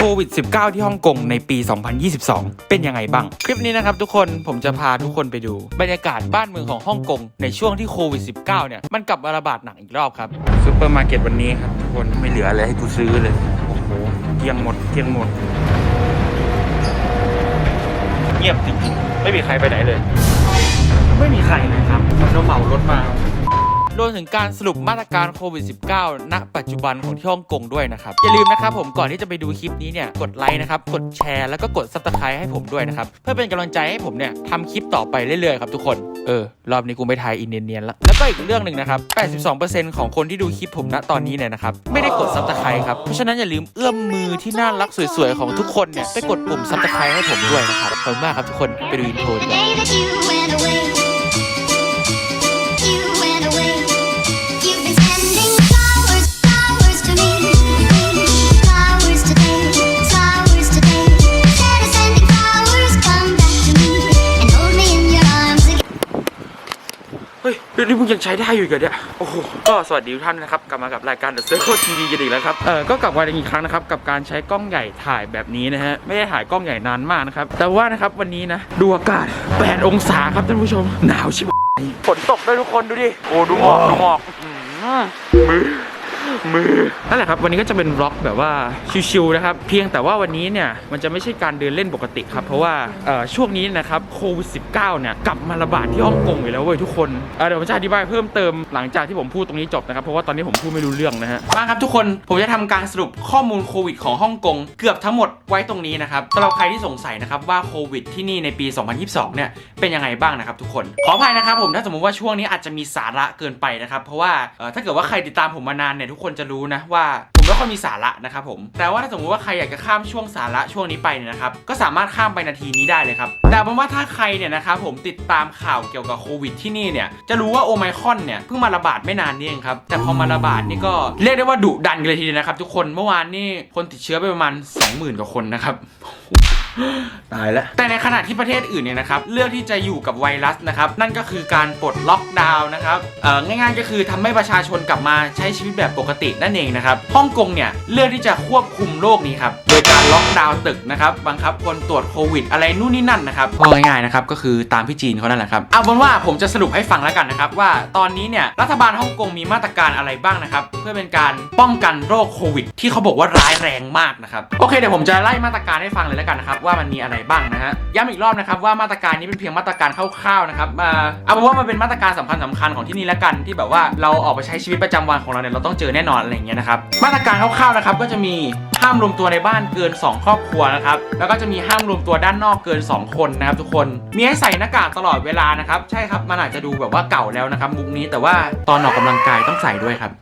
โควิด -19 ที่ฮ่องกงในปี 2022 เป็นยังไงบ้าง คลิปนี้นะครับทุกคนผมจะพาทุกคนไปดู บรรยากาศบ้านเมืองของฮ่องกงในช่วงที่โควิด -19 เนี่ยมันกลับมาระบาดหนักอีกรอบครับซูเปอร์มาร์เก็ตวันนี้ครับทุกคนไม่เหลืออะไรให้กูซื้อเลยโอ้โหเกลี้ยงหมดเกลี้ยงหมด เงียบจริงๆไม่มีใครไปไหนเลย ไม่มีใครเลยครับมันก็เหมารถมา รวมถึงการสรุปมาตรการโควิด -19 ณ ปัจจุบันของที่ฮ่องกงด้วยนะครับ อย่าลืมนะครับผมก่อนที่จะไปดูคลิปนี้เนี่ยกดไลค์นะครับกดแชร์แล้วก็กด subscribe ให้ผมด้วยนะครับเพื่อเป็นกำลังใจให้ผมเนี่ยทำคลิปต่อไปเรื่อยๆครับทุกคนเออรอบนี้กูไม่ทายอินเนียนๆแล้วแล้วก็อีกเรื่องหนึ่งนะครับ82%ของคนที่ดูคลิปผมณตอนนี้เนี่ยนะครับไม่ได้กด subscribe ครับเพราะฉะนั้นอย่าลืมเอื้อมมือที่น่ารักสวยๆของทุกคนเนี่ยไปกดปุ่ม subscribe ให้ผมด้วยนะครับขอบคุณมากครับทุกคนไปดูอินโทรดีกว่า มึงยังใช้ได้อยู่อีกันเนี่ยโอ้โหก็สวัสดีทุกท่านนะครับกลับมากับรายการ The Circle TV กันอีกแล้วครับเออก็กลับมาอีกครั้งนะครับกับการใช้กล้องใหญ่ถ่ายแบบนี้นะฮะไม่ได้ถ่ายกล้องใหญ่นานมากนะครับแต่ว่านะครับวันนี้นะดูอากาศ 8 องศาครับท่านผู้ชมหนาวชิบหายฝนตกด้วยทุกคนดูดิโอ้ดูหมอกดูหมอกอื้อหือ มือนั่นแหละครับวันนี้ก็จะเป็นบล็อกแบบว่าชิวๆนะครับเพียงแต่ว่าวันนี้เนี่ยมันจะไม่ใช่การเดินเล่นปกติครับเพราะว่าช่วงนี้นะครับโควิด -19 เนี่ยกลับมาระบาดที่ฮ่องกงอยู่แล้วเว้ยทุกคนเเดี๋ยวผมจะอธิบายเพิ่มเติมหลังจากที่ผมพูดตรงนี้จบนะครับเพราะว่าตอนนี้ผมพูดไม่รู้เรื่องนะฮะมาครับทุกคนผมจะทำการสรุปข้อมูลโควิดของฮ่องกงเกือบทั้งหมดไว้ตรงนี้นะครับสำหรับใครที่สงสัยนะครับว่าโควิดที่นี่ในปี 2022 เนี่ยเป็นยังไงบ้างนะครับทุกคนขออภัยนะครับผมถ้าสมมติว่าช่วงนี้อาจจะมีสาระเกินไปนะครับเพราะว่าถ้าเกิดว่าใครติดตามผมมานานเนี่ยทุกคนจะรู้นะว่าผมไม่ค่อยมีสาระนะครับผม แต่ว่าถ้าสมมติว่าใครอยากจะข้ามช่วงสาระช่วงนี้ไปเนี่ยนะครับ ก็สามารถข้ามไปนาทีนี้ได้เลยครับ แต่เป็นว่าถ้าใครเนี่ยนะครับผมติดตามข่าวเกี่ยวกับโควิดที่นี่เนี่ย จะรู้ว่าโอไมคอนเนี่ยเพิ่งมาระบาดไม่นานนี่เองครับ แต่พอมาระบาดนี่ก็เรียกได้ว่าดุดันกันเลยทีเดียวนะครับทุกคน เมื่อวานนี่คนติดเชื้อไปประมาณ 20,000 กว่าคนนะครับ ตายแล้ว แต่ในขณะที่ประเทศอื่นเนี่ยนะครับเลือกที่จะอยู่กับไวรัสนะครับนั่นก็คือการปลดล็อกดาวน์นะครับเอ่อง่ายๆก็คือทำให้ประชาชนกลับมาใช้ชีวิตแบบปกตินั่นเองนะครับฮ่องกงเนี่ยเลือกที่จะควบคุมโรคนี้ครับโดยการล็อกดาวน์ตึกนะครับบังคับคนตรวจโควิด อะไรนู่นนี่นั่นนะครับก็ง่ายๆนะครับก็คือตามพี่จีนเขานั่นแหละครับเอาเป็นว่าผมจะสรุปให้ฟังแล้วกันนะครับว่าตอนนี้เนี่ยรัฐบาลฮ่องกงมีมาตรการอะไรบ้างนะครับเพื่อเป็นการป้องกันโรคโควิด ที่เขาบอกว่าร้ายแรงมากนะครับโอเคเดี๋ยวผมจะไล่มาตรการให้ฟังเลยแล้วกันนะครับว่ามันมีอะไรบ้างนะฮะย้ำอีกรอบนะครับว่ามาตรการนี้เป็นเพียงมาตรการคร่าวๆนะครับมาเอาเป็นว่ามันเป็นมาตรการสำคัญสำคัญของที่นี่แล้วกันที่แบบว่าเราออกไปใช้ชีวิตประจำวันของเราเนี่ยเราต้องเจอแน่นอนอะไรอย่างเงี้ยนะครับมาตรการคร่าวๆนะครับก็จะมีห้ามรวมตัวในบ้านเกิน 2 ครอบครัวนะครับ แล้วก็จะมีห้ามรวมตัวด้านนอกเกิน 2 คนนะครับทุกคน มีให้ใส่หน้ากากตลอดเวลานะครับ ใช่ครับ มันอาจจะดูแบบว่าเก่าแล้วนะครับมุกนี้ แต่ว่าตอนออกกำลังกายต้องใส่ด้วยครับ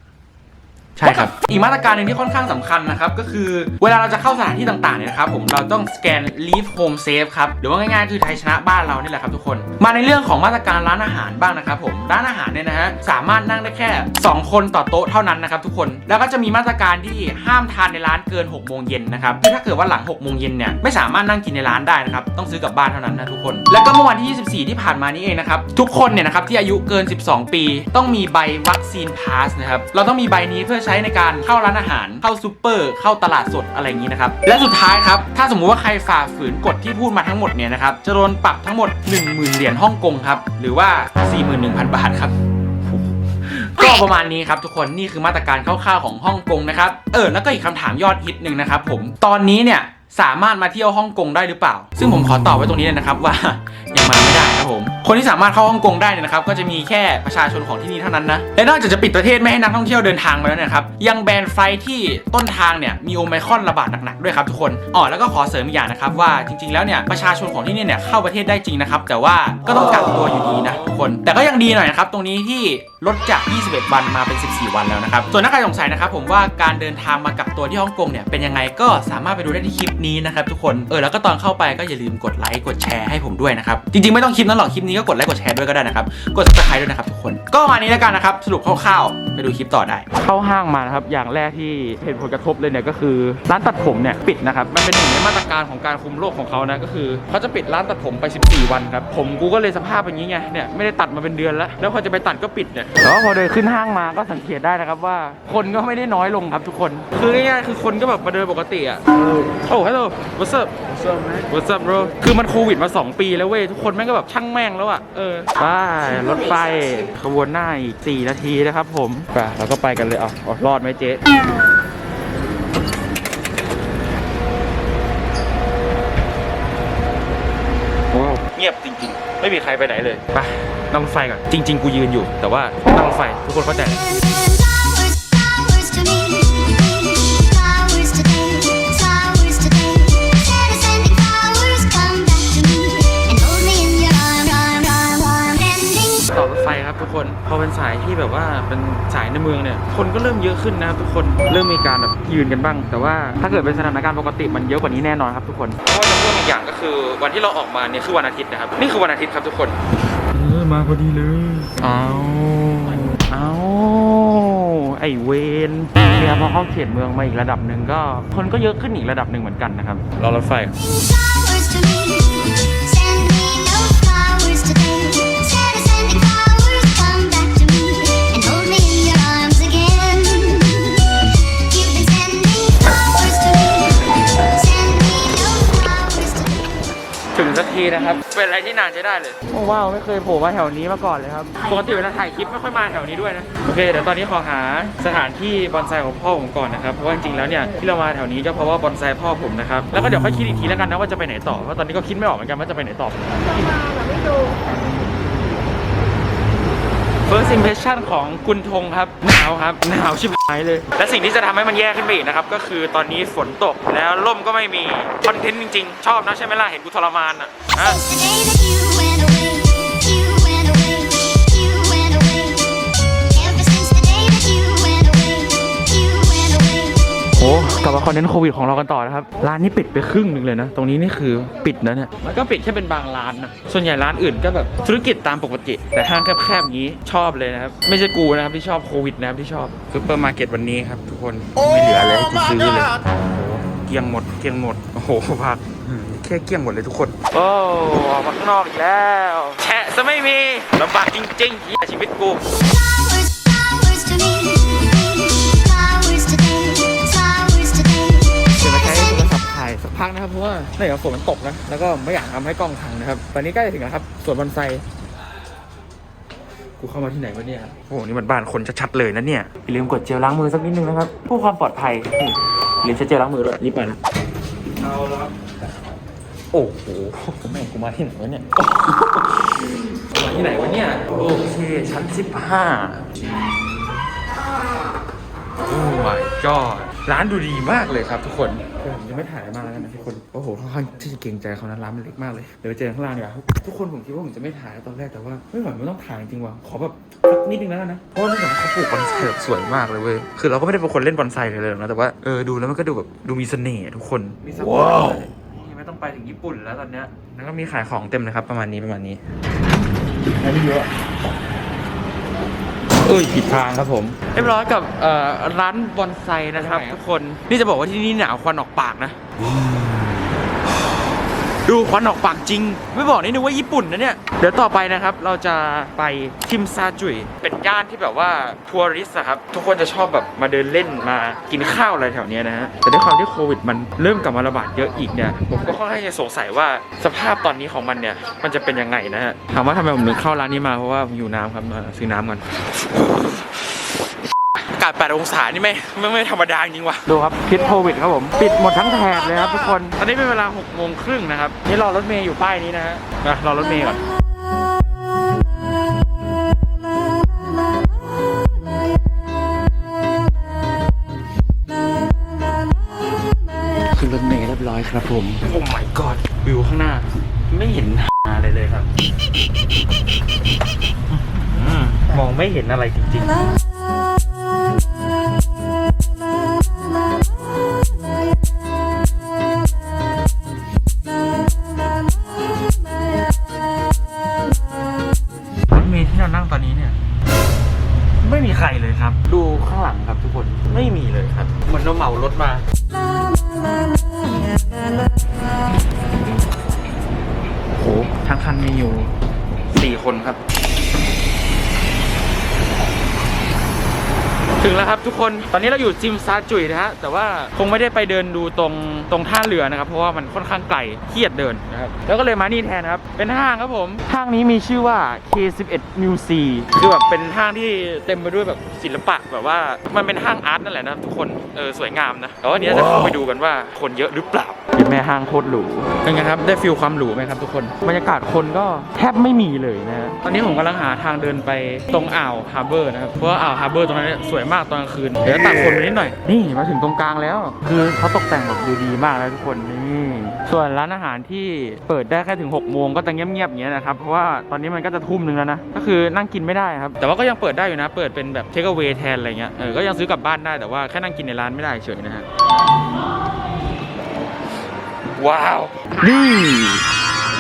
ใช่ครับ อีกมาตรการหนึ่งที่ค่อนข้างสำคัญนะครับ ก็คือเวลาเราจะเข้าสถานที่ต่างๆเนี่ยนะครับผมเราต้องสแกน leave home safe ครับ หรือว่าง่ายๆ คือไทยชนะบ้านเรานี่แหละครับทุกคน มาในเรื่องของมาตรการร้านอาหารบ้างนะครับผม ร้านอาหารเนี่ยนะฮะสามารถนั่งได้แค่ 2 คนต่อโต๊ะเท่านั้นนะครับทุกคน แล้วก็จะมีมาตรการที่ห้ามทานในร้านเกิน6โมงเย็นนะครับคือถ้าเกิดว่าหลัง6โมงเย็นเนี่ยไม่สามารถนั่งกินในร้านได้นะครับ ต้องซื้อกลับบ้านเท่านั้นนะทุกคน แล้วก็เมื่อวันที่ 24 ที่ผ่านมานี้เองนะครับทุกคนเนี่ยนะครับที่อายุเกิน 12 ปี ต้องมีใบวัคซีนพาสนะครับเราต้องมีใบนี้เพื่อใช้ในการเข้าร้านอาหาร เข้าซูเปอร์ เข้าตลาดสดอะไรอย่างนี้นะครับ และสุดท้ายครับ ถ้าสมมุติว่าใครฝ่าฝืนกฎที่พูดมาทั้งหมดเนี่ยนะครับ จะโดนปรับทั้งหมด 10,000 เหรียญฮ่องกงครับ หรือว่า 41,000 บาทครับก็ประมาณนี้ครับทุกคนนี่คือมาตรการคร่าวๆของฮ่องกงนะครับ เออแล้วก็อีกคำถามยอดฮิตหนึ่งนะครับผมตอนนี้เนี่ย สามารถมาเที่ยวฮ่องกงได้หรือเปล่า ซึ่งผมขอตอบไว้ตรงนี้เลยนะครับว่ายังมาไม่ได้ครับผมคนที่สามารถเข้าฮ่องกงได้เนี่ยนะครับก็จะมีแค่ประชาชนของที่นี่เท่านั้นนะและนอกจากจะปิดประเทศไม่ให้นักท่องเที่ยวเดินทางมาแล้วนะครับยังแบนไฟที่ต้นทางเนี่ยมีโอไมครอนระบาดหนักๆด้วยครับทุกคนอ๋อแล้วก็ขอเสริมอีกอย่างนะครับว่าจริง ๆแล้วเนี่ยประชาชนของที่นี่เนี่ยเข้าประเทศได้จริงนะครับแต่ว่าก็ต้องกักตัวอยู่ดีนะทุกคน แต่ก็ยังดีหน่อยนะครับตรงนี้ที่ลดจาก 21 วันมาเป็น 14 วันแล้วนะครับส่วนถ้าใครสงสัยนะครับผมว่าการเดินทางมากักตัวที่ฮ่องกงเนี่ยเป็นยังไงก็สามารถไปดูได้ที่คลิปนี้นะครับทุกคนเออแล้วก็ตอนเข้าไปก็อย่าลืมกดไลค์กดแชร์ให้ผมด้วยนะครับจริงๆไม่ต้องคลิปนั้นหรอกคลิปนี้ก็กดไลค์กดแชร์ด้วยก็ได้นะครับกด subscribe ด้วยนะครับทุกคนก็ประมาณนี้แล้วกันนะครับสรุปคร่าวๆไปดูคลิปต่อได้ เข้าห้างมานะครับอย่างแรกที่เห็นผลกระทบเลยเนี่ยก็คือร้านตัดผมเนี่ยปิดนะครับมันเป็นหนึ่งในมาตรการของการคุมโรคของเขานะก็คือเขาจะปิดร้านตัดผมไป 14 วันครับผมกูก็เลยสภาพอย่างนี้ไงเนี่ยไม่ได้ตัดมาเป็นเดือนแล้ว แล้วพอจะไปตัดก็ปิดเนี่ยแต่ว่าพอเดินขึ้นห้างมาก็สังเกตได้นะครับว่า คนก็ไม่ได้น้อยลงครับทุกคน คือง่ายๆคือคนก็แบบมาเดินปกติอะโอ้ hello what's up what's up man what's up bro คือมันโควิดมา 2 ปีแล้วเว้ย ทุกคนแม่งก็แบบช่างแม่งแล้วอะ เออไปรถไฟขบวนหน้าอีก 4 นาทีนะครับผมไปเราก็ไปกันเลยเอะรอดไหมเจ๊ว้าวเงียบจริงๆ ไม่มีใครไปไหนเลย ไปนั่งรถไฟก่อน จริง ๆ กูยืนอยู่ แต่ว่านั่งรถไฟทุกคนเข้าใจ ครับทุกคนพอเป็นสายที่แบบว่าเป็นสายในเมืองเนี่ยคนก็เริ่มเยอะขึ้นนะครับทุกคนเริ่มมีการแบบยืนกันบ้าง แต่ว่าถ้าเกิดเป็นสถานการณ์ปกติมันเยอะกว่านี้แน่นอนครับทุกคนเพราะว่าจะเพิ่มอีกอย่างก็คือวันที่เราออกมาเนี่ยคือวันอาทิตย์นะครับนี่คือวันอาทิตย์ครับทุกคนเออมาพอดีเลยเอาเอาไอเวนเนี่ยพอเข้าเขตเมืองมาอีกระดับหนึ่งก็คนก็เยอะขึ้นอีกระดับหนึ่งเหมือนกันนะครับรอรถไฟ ทีนะครับ เป็นอะไรที่นานใช้ได้เลยโอ้ว้าวไม่เคยโผล่มาแถวนี้มาก่อนเลยครับปกติเวลาถ่ายคลิปไม่ค่อยมาแถวนี้ด้วยนะโอเคเดี๋ยวตอนนี้ขอหาสถานที่บอนไซของพ่อผมก่อนนะครับเพราะว่าจริงๆแล้วเนี่ยที่เรามาแถวนี้ก็เพราะว่าบอนไซพ่อผมนะครับแล้วก็เดี๋ยวค่อยคิดอีกทีแล้วกันนะว่าจะไปไหนต่อเพราะตอนนี้ก็คิดไม่ออกเหมือนกันว่าจะไปไหนต่อ First impression ของกุนทงครับ หนาวครับ หนาวชิบหายเลย และสิ่งที่จะทำให้มันแย่ขึ้นไปอีกนะครับ ก็คือตอนนี้ฝนตกแล้วล่มก็ไม่มี คอนเทนต์จริงๆ ชอบนะใช่ไหมล่ะ เห็นกูทรมานอะ กลับมาคอนเทนต์โควิดของเรากันต่อนะครับ ร้านนี้ปิดไปครึ่งหนึ่งเลยนะ ตรงนี้นี่คือปิดนะเนี่ย มันก็ปิดแค่เป็นบางร้านนะ ส่วนใหญ่ร้านอื่นก็แบบธุรกิจตามปกติ แต่ห้างแคบๆอย่างนี้ชอบเลยนะครับ ไม่ใช่กูนะครับที่ชอบโควิดนะครับที่ชอบซูเปอร์มาร์เก็ตวันนี้ครับทุกคนไม่เหลืออะไรให้กูซื้อเลยโอ้โหเกลี้ยงหมดเกลี้ยงหมด โอ้โหพักอืมแค่เกลี้ยงหมดเลยทุกคน โอ้ออกมาข้างนอกอีกแล้ว แฉะซะไม่มีลำบากจริงๆเหี้ยชีวิตกู สักพักนะครับเพราะว่าเนื่องจากฝนมันตกนะแล้วก็ไม่อยากทำให้กล้องพังนะครับ ตอนนี้ใกล้จะถึงแล้วครับสวนบอนไซกูเข้ามาที่ไหนวะเนี่ยโอ้โหนี่มันบ้านคนชัดๆเลยนะเนี่ยอย่าลืมกดเจลล้างมือสักนิดนึงนะครับเพื่อความปลอดภัยนี่อย่าลืมใช้เจลล้างมือด้วยรีบไปนะเอาแล้วครับโอ้โหแม่งกูมาที่ไหนวะเนี่ยมาที่ไหนวะเนี่ยโอเคชั้นสิบห้าโอ้ my god ร้านดูดีมากเลยครับทุกคนคือผมจะไม่ถ่ายมากแล้วกันนะทุกคนโอ้โหค่อนข้างที่จะเกรงใจเขานะร้านมันเล็กมากเลยเดี๋ยวไปเจอข้างล่างดีกว่าทุกคนผมคิดว่าผมจะไม่ถ่ายตอนแรกแต่ว่าไม่ไหวไม่ต้องถ่ายจริงว่ะขอแบบสักนิดนึงแล้วกันนะเพราะว่าที่ผมเขาปลูกบอนไซแบบสวยมากเลยเว้ยคือเราก็ไม่ได้เป็นคนเล่นบอนไซเลยเลยนะแต่ว่าเออดูแล้วมันก็ดูแบบดูมีเสน่ห์อะทุกคนมีสักว้าวไม่ต้องไปถึงญี่ปุ่นแล้วตอนเนี้ยแล้วก็มีขายของเต็มเลยครับประมาณนี้ประมาณนี้ไม่เยอะ เอ้ยผิดทางครับผมเรียบร้อยกับเอ่อร้านบอนไซนะครับทุกคน นี่จะบอกว่าที่นี่หนาวควันออกปากนะ ดูควันออกปากจริง ไม่บอกนี่นึกว่าญี่ปุ่นนะเนี่ย เดี๋ยวต่อไปนะครับ เราจะไปคิมซาจุย เป็นย่านที่แบบว่าทัวริสครับ ทุกคนจะชอบแบบมาเดินเล่นมากินข้าวอะไรแถวเนี้ยนะฮะ แต่ด้วยความที่โควิดมันเริ่มกลับมาระบาดเยอะอีกเนี่ย ผมก็ค่อนข้างจะสงสัยว่าสภาพตอนนี้ของมันเนี่ย มันจะเป็นยังไงนะฮะ ถามว่าทำไมผมถึงเข้าร้านนี้มาเพราะว่าผมอยู่น้ำครับมาซื้อน้ำกันากาศ 8 องศานี่ไม่ไม่ไม่ธรรมดาจริงว่ะ ดูครับพิษโควิดครับผม ปิดหมดทั้งแถบเลยครับทุกคน ตอนนี้เป็นเวลา6โมงครึ่งนะครับ นี่รอรถเมย์อยู่ป้ายนี้นะฮะนะรอรถเมย์ก่อนขึ้นรถเมล์เรียบร้อยครับผม โอ้ my god วิวข้างหน้า ไม่เห็นหาอะไรเลยครับอื้อหือมองไม่เห็นอะไรจริง ๆ อยู่สี่คนครับ ถึงแล้วครับทุกคนตอนนี้เราอยู่จิมซาจุยนะฮะ แต่ว่าคงไม่ได้ไปเดินดูตรงตรงท่าเรือนะครับ เพราะว่ามันค่อนข้างไกลเครียดเดินนะครับ แล้วก็เลยมานี่แทนครับ เป็นห้างครับผม ห้างนี้มีชื่อว่า K11 New C คือแบบเป็นห้างที่เต็มไปด้วยแบบศิลปะแบบว่ามันเป็นห้างอาร์ตนั่นแหละนะทุกคนเออสวยงามนะแต่ว่าเนี้ยจะเข้าไปดูกันว่าคนเยอะหรือเปล่า แม่ห้างโคตรหรูเป็นไงครับ ได้ฟิลความหรูไหมครับทุกคน บรรยากาศคนก็แทบไม่มีเลยนะฮะตอนนี้ผมกำลังหาทางเดินไปตรงอ่าวฮาร์เบอร์นะครับ เพราะว่าอ่าวฮาร์เบอร์ตรงนั้นเนยสวยมากตอนกลางคืน เดี๋ยวตัดคนไปนิดหน่อย นี่มาถึงตรงกลางแล้ว คือเขาตกแต่งแบบดูดีมากแล้วทุกคนนี่ส่วนร้านอาหารที่เปิดได้แค่ถึง6โมงก็จะเงียบๆอย่างเงี้ยนะครับ เพราะว่าตอนนี้มันก็จะทุ่มหนึ่งแล้วนะ ก็คือนั่งกินไม่ได้ครับ แต่ว่าก็ยังเปิดได้อยู่นะ เปิดเป็นแบบเทคเว y แทนอะไรเงี้ย เออ ก็ยังซื้อกลับบ้านได้แต่ว่าแค่นั่งกินในร้านไม่ได้เฉยนะฮะ ว้าว นี่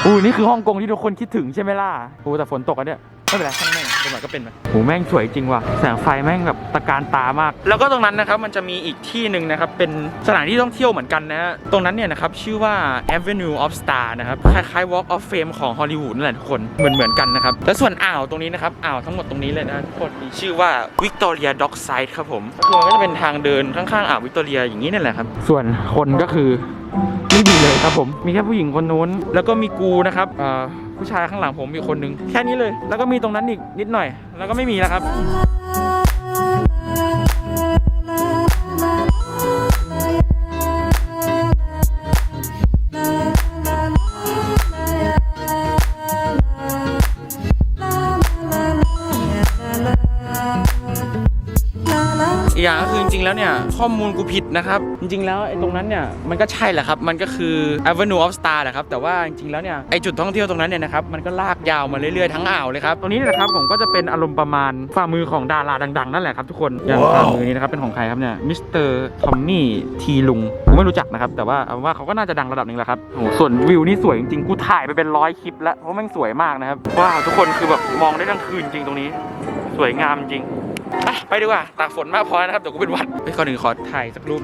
อู้นี่คือฮ่องกงที่ทุกคนคิดถึงใช่ไหมล่ะอู้แต่ฝนตกอะเนี่ยไม่เป็นไรช่างแม่งเป็นหน่อยก็เป็นไปโหแม่งสวยจริงว่ะแสงไฟแม่งแบบตะการตามาก แล้วก็ตรงนั้นนะครับมันจะมีอีกที่หนึ่งนะครับเป็นสถานที่ท่องเที่ยวเหมือนกันนะฮะตรงนั้นเนี่ยนะครับชื่อว่า Avenue of Star นะครับคล้ายๆ Walk of Fame ของฮอลลีวูดนั่นแหละทุกคนเหมือนเหมือนๆกันนะครับแล้วส่วนอ่าวตรงนี้นะครับอ่าวทั้งหมดตรงนี้เลยนะทุกคนมีชื่อว่า Victoria Dockside ครับผมคือมันก็จะเป็นทางเดินข้างๆอ่าววิกตอเรียอย่างนี้นั่นแหละครับส่วนคนก็คือไม่มีเลย ครับผมมีแค่ผู้หญิงคนนู้น แล้วก็มีกูนะครับอ่อผู้ชายข้างหลังผมมีคนนึงแค่นี้เลย แล้วก็มีตรงนั้นอีกนิดหน่อย แล้วก็ไม่มีแล้วครับ แล้วเนี่ยข้อมูลกูผิดนะครับ จริง ๆ แล้วไอ้ตรงนั้นเนี่ยมันก็ใช่แหละครับ มันก็คือ Avenue of Star แหละครับ แต่ว่าจริงๆแล้วเนี่ยไอ้จุดท่องเที่ยวตรงนั้นเนี่ยนะครับมันก็ลากยาวมาเรื่อยๆทั้งอ่าวเลยครับตรงนี้เนยนะครับผมก็จะเป็นอารมณ์ประมาณฝ่ามือของดาราดัง ๆ นั่นแหละครับทุกคนอย่างฝ่ามือนี้นะครับเป็นของใครครับเนี่ยมิสเตอร์ทอมมี่ทีลุงผมไม่รู้จักนะครับแต่ว่าเอาว่าเขาก็น่าจะดังระดับหนึ่งแหละครับโอ้โหส่วนวิวนี่สวยจริงๆกูถ่ายไปเป็นร้อยคลิปแล้วเพราะแมันสวยมากนะครับว้าวทุกคนคือแบบมองได้ทั้งคืนจริงตรงนี้ สวยงามจริง ไปไปดีกว่าตากฝนมากพอนะครับเดี๋ยวกูเป็นวัดไปก่อนหนึ่งขอถ่ายสักรูป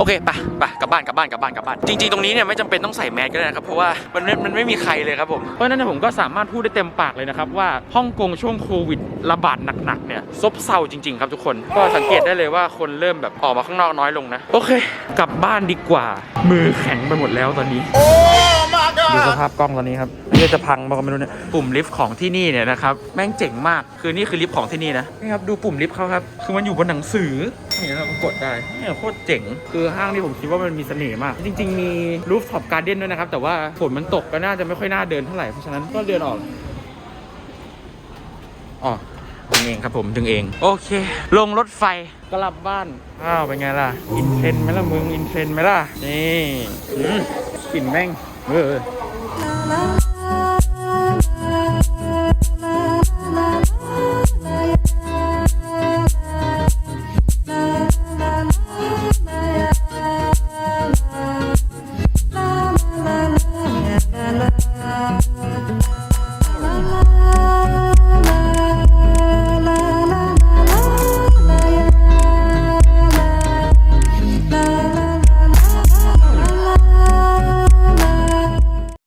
โอเคปไปะกลับบ้านกลับบ้านกลับบ้านกลับบ้านจริงๆตรงนี้เนี่ยไม่จำเป็นต้องใส่แมสก็ได้นะครับเพราะว่ามันมันไม่มีใครเลยครับผมเพราะฉะนั้นเนยผมก็สามารถพูดได้เต็มปากเลยนะครับว่าฮ่องกงช่วงโควิดระบาดหนักๆเนี่ยซบเซาจริงๆครับทุกคน ก็สังเกตได้เลยว่าคนเริ่มแบบออกมาข้างนอกน้อยลงนะ โอเค กลับบ้านดีกว่า มือแข็งไปหมดแล้วตอนนี้ ดูสภาพกล้องตอนนี้ครับเพื่อจะพังมาก็ไม่รู้เนี่ยปุ่มลิฟต์ของที่นี่เนี่ยนะครับแม่งเจ๋งมากคือนี่คือลิฟต์ของที่นี่นะนี่ครับดูปุ่มลิฟต์เขาครับคือมันอยู่บนหนังสือนี่เรากดได้เนี่ยโคตรเจ๋งคือห้างที่ผมคิดว่ามันมีเสน่ห์มาก จริง ๆ มีรูฟท็อปการ์เด้นด้วยนะครับแต่ว่าฝนมันตกก็น่าจะไม่ค่อยน่าเดินเท่าไหร่เพราะฉะนั้นก็เดินออกอ๋อดึงเองครับผมดึงเอง โอเค ลงรถไฟกลับบ้านอ้าวเป็นไงล่ะ อินเทรนด์ไหมล่ะมึงอินเทรนด์ไหมล่ะนี่อืมกลิ่นแม่ง เออ